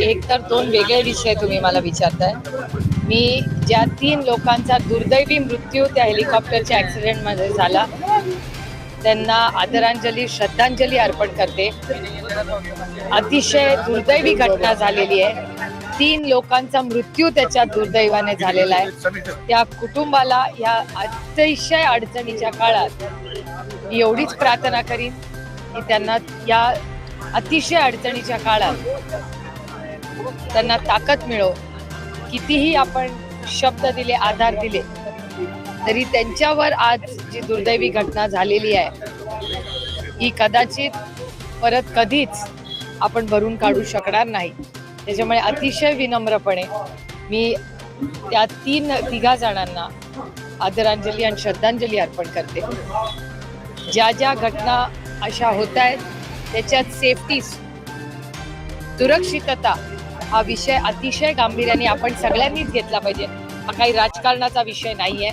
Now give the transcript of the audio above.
एक तर दोन वेगळे विषय तुम्ही मला विचारताय. मी ज्या तीन लोकांचा दुर्दैवी मृत्यू त्या हेलिकॉप्टरच्या ॲक्सिडेंटमध्ये झाला त्यांना आदरांजली श्रद्धांजली अर्पण करते. अतिशय दुर्दैवी घटना झालेली आहे. तीन लोकांचा मृत्यू त्याच्या दुर्दैवाने झालेला आहे. त्या कुटुंबाला या अतिशय अडचणीच्या काळात मी एवढीच प्रार्थना करीन. की त्यांना या अतिशय अडचणीच्या काळात त्यांना ताकद मिळो. कितीही आपण शब्द दिले आधार दिले तरी त्यांच्यावर आज जी दुर्दैवी घटना झालेली आहे ही कदाचित परत कधीच आपण भरून काढू शकणार नाही. त्याच्यामुळे अतिशय विनम्रपणे मी त्या तीन तिघा जणांना आदरांजली आणि श्रद्धांजली अर्पण करते. ज्या ज्या घटना अशा होत आहेत त्याच्यात सेफ्टी सुरक्षितता हा विषय अतिशय गांभीर्याने आपण सगळ्यांनीच घेतला पाहिजे. हा काही राजकारणाचा विषय नाहीये.